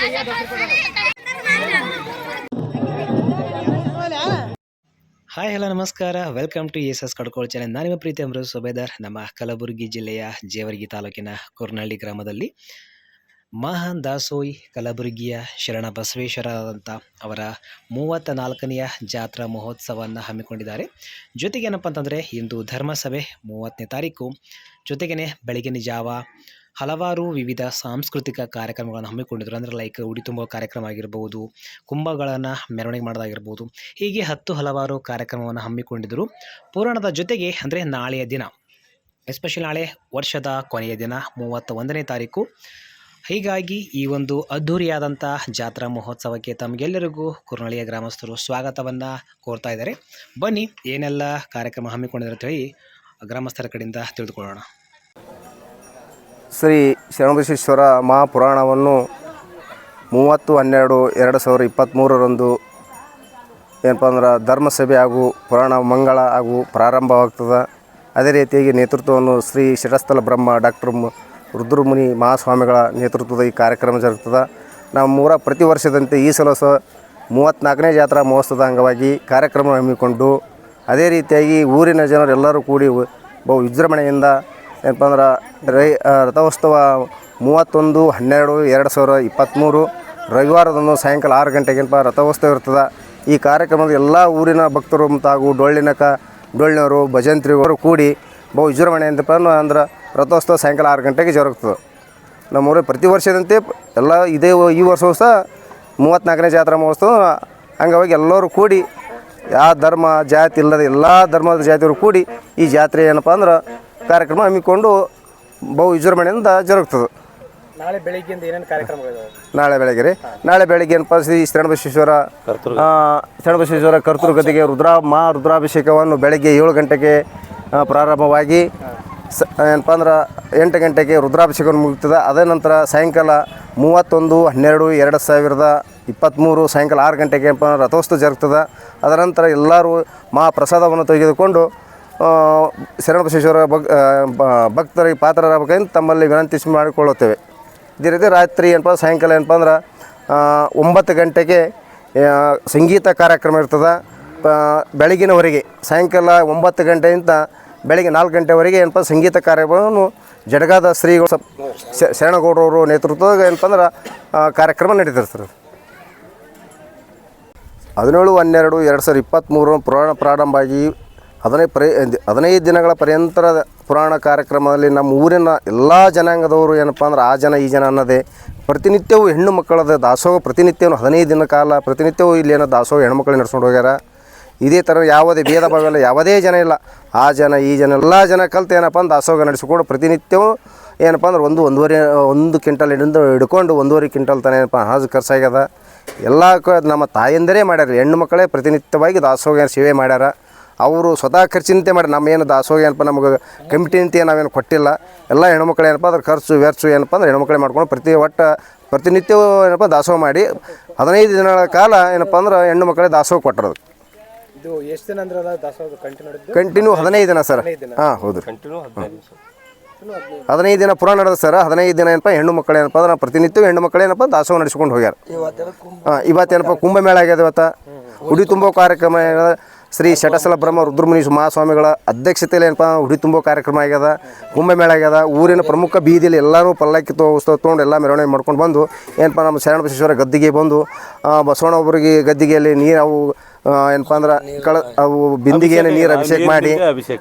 Hi hello ನಮಸ್ಕಾರ. Welcome to S S Kadkol channel ನಾನು ನಿಮ್ಮ ಪ್ರೀತಿ ಅಮೃತ್ ಸುಬೇದಾರ್. ನಮ್ಮ ಕಲಬುರಗಿ ಜಿಲ್ಲೆಯ ಜೇವರ್ಗಿ ತಾಲೂಕಿನ ಕುರ್ನಹಳ್ಳಿ ಗ್ರಾಮದಲ್ಲಿ ಮಹಾನ್ ದಾಸೋಯಿ ಕಲಬುರಗಿಯ ಶರಣ ಬಸವೇಶ್ವರದಂಥ ಅವರ ಮೂವತ್ತ ನಾಲ್ಕನೆಯ ಜಾತ್ರಾ ಮಹೋತ್ಸವವನ್ನು ಹಮ್ಮಿಕೊಂಡಿದ್ದಾರೆ. ಜೊತೆಗೆ ಏನಪ್ಪ ಅಂತಂದರೆ, ಇಂದು ಧರ್ಮಸಭೆ ಮೂವತ್ತನೇ ತಾರೀಕು. ಜೊತೆಗೇ ಬೆಳಗಿನ ಜಾವ ಹಲವಾರು ವಿವಿಧ ಸಾಂಸ್ಕೃತಿಕ ಕಾರ್ಯಕ್ರಮಗಳನ್ನು ಹಮ್ಮಿಕೊಂಡಿದ್ದರು ಅಂದರೆ ಲೈಕ್ ಉಡಿ ತುಂಬೋ ಕಾರ್ಯಕ್ರಮ ಆಗಿರ್ಬೋದು, ಕುಂಭಗಳನ್ನು ಮೆರವಣಿಗೆ ಮಾಡೋದಾಗಿರ್ಬೋದು, ಹೀಗೆ ಹತ್ತು ಹಲವಾರು ಕಾರ್ಯಕ್ರಮವನ್ನು ಹಮ್ಮಿಕೊಂಡಿದ್ದರು ಪುರಾಣದ ಜೊತೆಗೆ ಅಂದರೆ ನಾಳೆಯ ದಿನ ಎಸ್ಪೆಷಲಿ ನಾಳೆ ವರ್ಷದ ಕೊನೆಯ ದಿನ ಮೂವತ್ತ ಒಂದನೇ ತಾರೀಕು. ಹೀಗಾಗಿ ಈ ಒಂದು ಅದ್ಧೂರಿಯಾದಂಥ ಜಾತ್ರಾ ಮಹೋತ್ಸವಕ್ಕೆ ತಮಗೆಲ್ಲರಿಗೂ ಕುರುನಳಿಯ ಗ್ರಾಮಸ್ಥರು ಸ್ವಾಗತವನ್ನು ಕೋರ್ತಾ ಇದ್ದಾರೆ. ಬನ್ನಿ, ಏನೆಲ್ಲ ಕಾರ್ಯಕ್ರಮ ಹಮ್ಮಿಕೊಂಡಿದ್ದಾರೆ ಅಂತೇಳಿ ಗ್ರಾಮಸ್ಥರ ಕಡೆಯಿಂದ ತಿಳಿದುಕೊಳ್ಳೋಣ. ಶ್ರೀ ಶರಣಬಸೇಶ್ವರ ಮಹಾಪುರಾಣವನ್ನು ಮೂವತ್ತು ಹನ್ನೆರಡು ಎರಡು ಸಾವಿರದ ಇಪ್ಪತ್ತ್ಮೂರರಂದು ಏನಪ್ಪ ಅಂದ್ರೆ ಧರ್ಮಸಭೆ ಹಾಗೂ ಪುರಾಣ ಮಂಗಳ ಹಾಗೂ ಪ್ರಾರಂಭವಾಗ್ತದೆ. ಅದೇ ರೀತಿಯಾಗಿ ನೇತೃತ್ವವನ್ನು ಶ್ರೀ ಶಿರಸ್ಥಲ ಬ್ರಹ್ಮ ಡಾಕ್ಟರ್ ರುದ್ರಮುನಿ ಮಹಾಸ್ವಾಮಿಗಳ ನೇತೃತ್ವದ ಈ ಕಾರ್ಯಕ್ರಮ ಜರುಗ್ತದೆ. ನಮ್ಮೂರ ಪ್ರತಿ ವರ್ಷದಂತೆ ಈ ಸಲ ಸಹ ಮೂವತ್ತ್ನಾಲ್ಕನೇ ಜಾತ್ರಾ ಮಹೋತ್ಸವದ ಅಂಗವಾಗಿ ಕಾರ್ಯಕ್ರಮ ಹಮ್ಮಿಕೊಂಡು, ಅದೇ ರೀತಿಯಾಗಿ ಊರಿನ ಜನರೆಲ್ಲರೂ ಕೂಡಿ ಬಹು ವಿಜೃಂಭಣೆಯಿಂದ ಏನಪ್ಪ ಅಂದ್ರೆ ರೈ ರಥೋತ್ಸವ ಮೂವತ್ತೊಂದು, ಹನ್ನೆರಡು, ಎರಡು ಸಾವಿರ ಇಪ್ಪತ್ತ್ಮೂರು ರವಿವಾರದಂದು ಸಾಯಂಕಾಲ ಆರು ಗಂಟೆಗೆ ಏನಪ್ಪ ರಥೋತ್ಸವ ಇರ್ತದೆ. ಈ ಕಾರ್ಯಕ್ರಮದ ಎಲ್ಲ ಊರಿನ ಭಕ್ತರು ಮತ್ತು ಹಾಗೂ ಡೊಳ್ಳಿನಕ ಡೊಳ್ಳಿನವರು ಭಜಂತ್ರಿಗಳು ಕೂಡಿ ಬಹು ವಿಜೃಂಭಣೆ ಅಂತಪ್ಪ ಅಂದ್ರೆ ರಥೋತ್ಸವ ಸಾಯಂಕಾಲ ಆರು ಗಂಟೆಗೆ ಜರುಗ್ತದೆ. ನಮ್ಮೂರಲ್ಲಿ ಪ್ರತಿ ವರ್ಷದಂತೆ ಎಲ್ಲ ಇದೇ ಈ ವರ್ಷವೂ ಸಹ ಮೂವತ್ತ್ನಾಲ್ಕನೇ ಜಾತ್ರಾ ಮಹೋತ್ಸವ ಹಂಗಾಗಿ ಎಲ್ಲರೂ ಕೂಡಿ ಯಾವ ಧರ್ಮ, ಜಾತಿ ಇಲ್ಲದ ಎಲ್ಲ ಧರ್ಮದ ಜಾತಿಯವರು ಕೂಡಿ ಈ ಜಾತ್ರೆ ಏನಪ್ಪ ಅಂದ್ರೆ ಕಾರ್ಯಕ್ರಮ ಹಮ್ಮಿಕೊಂಡು ಬಹು ವಿಜೃಂಭಣೆಯಿಂದ ಜರುಗ್ತದೆ ನಾಳೆ ಬೆಳಿಗ್ಗೆಯಿಂದ ಏನೇನು ಕಾರ್ಯಕ್ರಮಗಳು ನಾಳೆ ಬೆಳಗ್ಗೆ ರೀ ನಾಳೆ ಬೆಳಗ್ಗೆ ಏನಪ್ಪ ಶ್ರೀ ಶರಣಬಸವೇಶ್ವರ ಆ, ಶರಣಬಸವೇಶ್ವರ ಕರ್ತೃಗತಿಗೆ ರುದ್ರಾ ಮಾ ರುದ್ರಾಭಿಷೇಕವನ್ನು ಬೆಳಗ್ಗೆ ಏಳು ಗಂಟೆಗೆ ಪ್ರಾರಂಭವಾಗಿ ಸ ಏನಪ್ಪ ಅಂದ್ರೆ ಎಂಟು ಗಂಟೆಗೆ ರುದ್ರಾಭಿಷೇಕವನ್ನು ಮುಗಿತದೆ ಅದೇ ನಂತರ ಸಾಯಂಕಾಲ ಮೂವತ್ತೊಂದು ಹನ್ನೆರಡು ಎರಡು ಸಾವಿರದ ಇಪ್ಪತ್ತ್ಮೂರು ಸಾಯಂಕಾಲ ಆರು ಗಂಟೆಗೆ ಏನಪ್ಪ ಅಂದ್ರೆ ರಥೋತ್ಸವ ಜರುಗ್ತದೆ. ಅದರ ನಂತರ ಎಲ್ಲರೂ ಮಹಾಪ್ರಸಾದವನ್ನು ತೆಗೆದುಕೊಂಡು ಆ, ಶರಣಬಸವೇಶ್ವರ ಭಕ್ ಭಕ್ತರಿಗೆ ಪಾತ್ರರಾಗಬೇಕಂತ ತಮ್ಮಲ್ಲಿ ವಿನಂತಿ ಮಾಡಿಕೊಳ್ಳುತ್ತೇವೆ. ಇದೇ ರೀತಿ ರಾತ್ರಿ ಏನಪ್ಪ ಸಾಯಂಕಾಲ ಏನಪ್ಪ ಅಂದ್ರೆ ಒಂಬತ್ತು ಗಂಟೆಗೆ ಸಂಗೀತ ಕಾರ್ಯಕ್ರಮ ಇರ್ತದೆ. ಬೆಳಗಿನವರೆಗೆ ಸಾಯಂಕಾಲ ಒಂಬತ್ತು ಗಂಟೆಯಿಂದ ಬೆಳಗ್ಗೆ ನಾಲ್ಕು ಗಂಟೆವರೆಗೆ ಏನಪ್ಪ ಸಂಗೀತ ಕಾರ್ಯಕ್ರಮವನ್ನು ಜಡಗಾದ ಶ್ರೀಗಳು ಶರಣಗೌಡರವರು ನೇತೃತ್ವದಾಗ ಏನಪ್ಪ ಅಂದ್ರೆ ಕಾರ್ಯಕ್ರಮ ನಡೀತಿರ್ತಾರೆ ಹದಿನೇಳು ಹನ್ನೆರಡು ಎರಡು ಸಾವಿರದ ಇಪ್ಪತ್ತ್ಮೂರು ಪುರಾಣ ಪ್ರಾರಂಭ ಆಗಿ ಹದಿನೈದು ಪರಿ, ಹದಿನೈದು ದಿನಗಳ ಪರ್ಯಂತರ ಪುರಾಣ ಕಾರ್ಯಕ್ರಮದಲ್ಲಿ ನಮ್ಮ ಊರಿನ ಎಲ್ಲ ಜನಾಂಗದವರು ಏನಪ್ಪ ಅಂದ್ರೆ ಆ ಜನ ಈ ಜನ ಅನ್ನೋದೇ. ಪ್ರತಿನಿತ್ಯವೂ ಹೆಣ್ಣು ಮಕ್ಕಳದ ದಾಸೋಹ, ಪ್ರತಿನಿತ್ಯವೂ ಹದಿನೈದು ದಿನ ಕಾಲ, ಪ್ರತಿನಿತ್ಯವೂ ಏನೋ ದಾಸೋಹ ಹೆಣ್ಮಕ್ಳು ನಡ್ಸ್ಕೊಂಡು ಹೋಗ್ಯಾರ. ಇದೇ ಥರ ಯಾವುದೇ ಭೇದ ಭಾವ ಇಲ್ಲ ಯಾವುದೇ ಜನ ಇಲ್ಲ. ಆ ಜನ, ಈ ಜನ, ಎಲ್ಲ ಜನ ಕಲ್ತು ಏನಪ್ಪ ಅಂದ್ರೆ ದಾಸೋಹ ನಡೆಸಿಕೊಂಡು ಪ್ರತಿನಿತ್ಯವೂ ಏನಪ್ಪ ಅಂದ್ರೆ ಒಂದು ಒಂದೂವರೆ, ಒಂದು ಕ್ವಿಂಟಲ್ ಹಿಡಿದು ಹಿಡ್ಕೊಂಡು ಒಂದೂವರೆ ಕ್ವಿಂಟಲ್ ತಾನೇ ಏನಪ್ಪ ಹಾಜು ಖರ್ಚಾಗ್ಯದ. ಎಲ್ಲ ನಮ್ಮ ತಾಯಂದರೇ ಮಾಡ್ಯಾರ. ಹೆಣ್ಣು ಮಕ್ಕಳೇ ಪ್ರತಿನಿತ್ಯವಾಗಿ ದಾಸೋಹ ಸೇವೆ ಮಾಡ್ಯಾರ. ಅವರು ಸ್ವತಃ ಖರ್ಚಿನಂತೆ ಮಾಡಿ ನಮ್ಮ ಏನು ದಾಸೋಹ ಏನಪ್ಪ ನಮಗೆ ಕಮಿಟಿನಂತೆ ನಾವೇನು ಕೊಟ್ಟಿಲ್ಲ. ಎಲ್ಲ ಹೆಣ್ಮಕ್ಳು ಏನಪ್ಪ ಅದ್ರ ಖರ್ಚು ವ್ಯರ್ಚು ಏನಪ್ಪ ಅಂದ್ರೆ ಹೆಣ್ಮಕ್ಳೇ ಮಾಡ್ಕೊಂಡು ಪ್ರತಿ ಒಟ್ಟು ಪ್ರತಿನಿತ್ಯವೂ ಏನಪ್ಪ ದಾಸೋಹ ಮಾಡಿ ಹದಿನೈದು ದಿನಗಳ ಕಾಲ ಏನಪ್ಪ ಅಂದ್ರೆ ಹೆಣ್ಣು ಮಕ್ಕಳೇ ದಾಸೋಹ ಕೊಟ್ಟರು ಇದು ಎಷ್ಟು ದಿನ ಅಂದ್ರೆ ದಾಸೋಹ ಕಂಟಿನ್ಯೂ ಕಂಟಿನ್ಯೂ ಹದಿನೈದು ದಿನ ಸರ್. ಹಾಂ ಹೌದು. ಹದಿನೈದು ದಿನ ಪುರಾಣ ನಡೆದ ಸರ್. ಹದಿನೈದು ದಿನ ಏನಪ್ಪ ಹೆಣ್ಣು ಮಕ್ಕಳು ಏನಪ್ಪ ಅಂದ್ರೆ ಪ್ರತಿನಿತ್ಯ ಹೆಣ್ಣು ಮಕ್ಕಳು ಏನಪ್ಪ ದಾಸೋಹ ನಡೆಸ್ಕೊಂಡು ಹೋಗ್ಯಾರ. ಹಾಂ ಇವತ್ತೇನಪ್ಪ ಕುಂಭಮೇಳ ಆಗ್ಯದ ಇವತ್ತು. ಉಡಿ ತುಂಬೋ ಕಾರ್ಯಕ್ರಮ. ಶ್ರೀ ಶಟಸಲ ಬ್ರಹ್ಮ ರುದ್ರಮುನಿ ಮಹಾಸ್ವಾಮಿಗಳ ಅಧ್ಯಕ್ಷತೆಯಲ್ಲಿ ಏನಪ್ಪ ಉಡಿ ತುಂಬೋ ಕಾರ್ಯಕ್ರಮ ಆಗ್ಯದ ಕುಂಭಮೇಳ ಆಗ್ಯದ, ಊರಿನ ಪ್ರಮುಖ ಬೀದಿಯಲ್ಲಿ ಎಲ್ಲರೂ ಪಲ್ಲಕ್ಕಿ ತೋ ಉತ್ಸವ ತೊಗೊಂಡು ಎಲ್ಲ ಮೆರವಣಿಗೆ ಮಾಡ್ಕೊಂಡು ಬಂದು ಏನಪ್ಪ, ನಮ್ಮ ಶರಣ ಬಸವೇಶ್ವರ ಗದ್ದಿಗೆ ಬಂದು ಬಸವಣ್ಣ ಒಬ್ಬರಿಗೆ ಗದ್ದಿಗೆಯಲ್ಲಿ ನೀರು ಅವು ಏನಪ್ಪ ಅಂದ್ರೆ ಕಳ ಅವು ಬಿಂದಿಗೆಯನ್ನು ನೀರು ಅಭಿಷೇಕ ಮಾಡಿ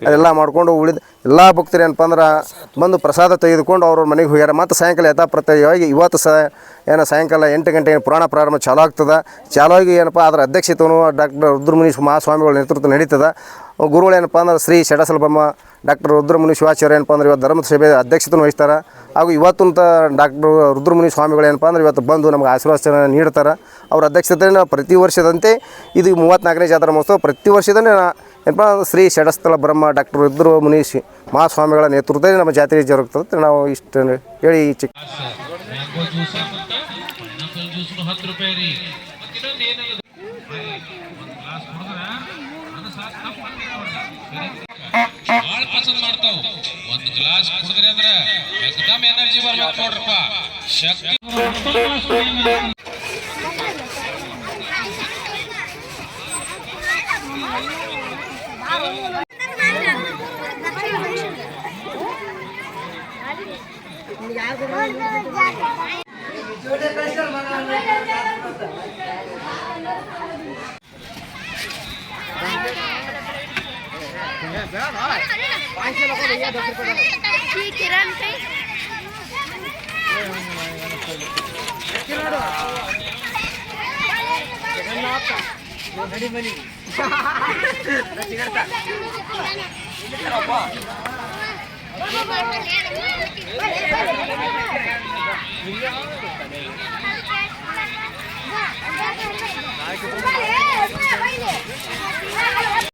ಅದೆಲ್ಲ ಮಾಡ್ಕೊಂಡು ಉಳಿದ ಎಲ್ಲ ಭಕ್ತರು ಏನಪ್ಪ ಅಂದ್ರೆ ಬಂದು ಪ್ರಸಾದ ತೆಗೆದುಕೊಂಡು ಅವ್ರವ್ರ ಮನೆಗೆ ಹೋಗ್ಯಾರ. ಮತ್ತು ಸಾಯಂಕಾಲ ಯಥಾಪ್ರತ್ಯವಾಗಿ ಇವತ್ತು ಸಹ ಏನೋ ಸಾಯಂಕಾಲ ಎಂಟು ಗಂಟೆ ಪುರಾಣ ಪ್ರಾರಂಭ ಚಾಲು ಆಗ್ತದೆ. ಚಾಲು ಆಗಿ ಏನಪ್ಪ ಅದರ ಅಧ್ಯಕ್ಷತೆಯನ್ನು ಡಾಕ್ಟರ್ ರುದ್ರಮುನಿ ಮಹಾಸ್ವಾಮಿಗಳ ನೇತೃತ್ವ ನಡೀತದೆ. ಗುರುಗಳು ಏನಪ್ಪ ಅಂದ್ರೆ ಶ್ರೀ ಷಡಸಲ ಬ್ರಹ್ಮ ಡಾಕ್ಟರ್ ರುದ್ರಮುನಿ ಶಿವಾಚಾರ್ಯ ಏನಪ್ಪ ಅಂದ್ರೆ ಇವತ್ತು ಧರ್ಮಸಭೆ ಅಧ್ಯಕ್ಷತೆಯನ್ನು ವಹಿಸ್ತಾರೆ. ಹಾಗೂ ಇವತ್ತಂತ ಡಾಕ್ಟರ್ ರುದ್ರಮುನಿ ಸ್ವಾಮಿಗಳು ಏನಪ್ಪ ಅಂದ್ರೆ ಇವತ್ತು ಬಂದು ನಮಗೆ ಆಶೀರ್ವಾದ ನೀಡ್ತಾರೆ. ಅವ್ರ ಅಧ್ಯಕ್ಷತೆಯನ್ನು ಪ್ರತಿ ವರ್ಷದಂತೆ ಇದು ಮೂವತ್ತ್ನಾಲ್ಕನೇ ಜಾತ್ರಾ ಮಹೋತ್ಸವ ಪ್ರತಿ ವರ್ಷದಲ್ಲಿ ಏನಪ್ಪ ಶ್ರೀ ಷಡಸ್ಥಳ ಬ್ರಹ್ಮ ಡಾಕ್ಟರ್ ರುದ್ರಮುನಿ ಶಿ ಮಹಾಸ್ವಾಮಿಗಳ ನೇತೃತ್ವದಲ್ಲಿ ನಮ್ಮ ಜಾತ್ರೆ ಜರುಗ್ತದೆ ನಾವು ಇಷ್ಟು ಹೇಳಿ ಈ ಚಿಕ್ಕ ಗ್ಲಾಸ್ ಕುಡಿದ್ರೆ ಅದು ಸಾಕು ತಪ್ಪು ಬಾಳ ಪಸಂದ್ ಮಾಡ್ತಾವ ಒಂದ್ ಗ್ಲಾಸ್ ಕುಡಿದ್ರಿ ಅಂದ್ರ ಎಕ್ದಮ್ ಎನರ್ಜಿ ಬರ್ಬೇಕು ನೋಡ್ರಪ್ಪ ಶಕ್ತಿ కిరణ్ నాయకు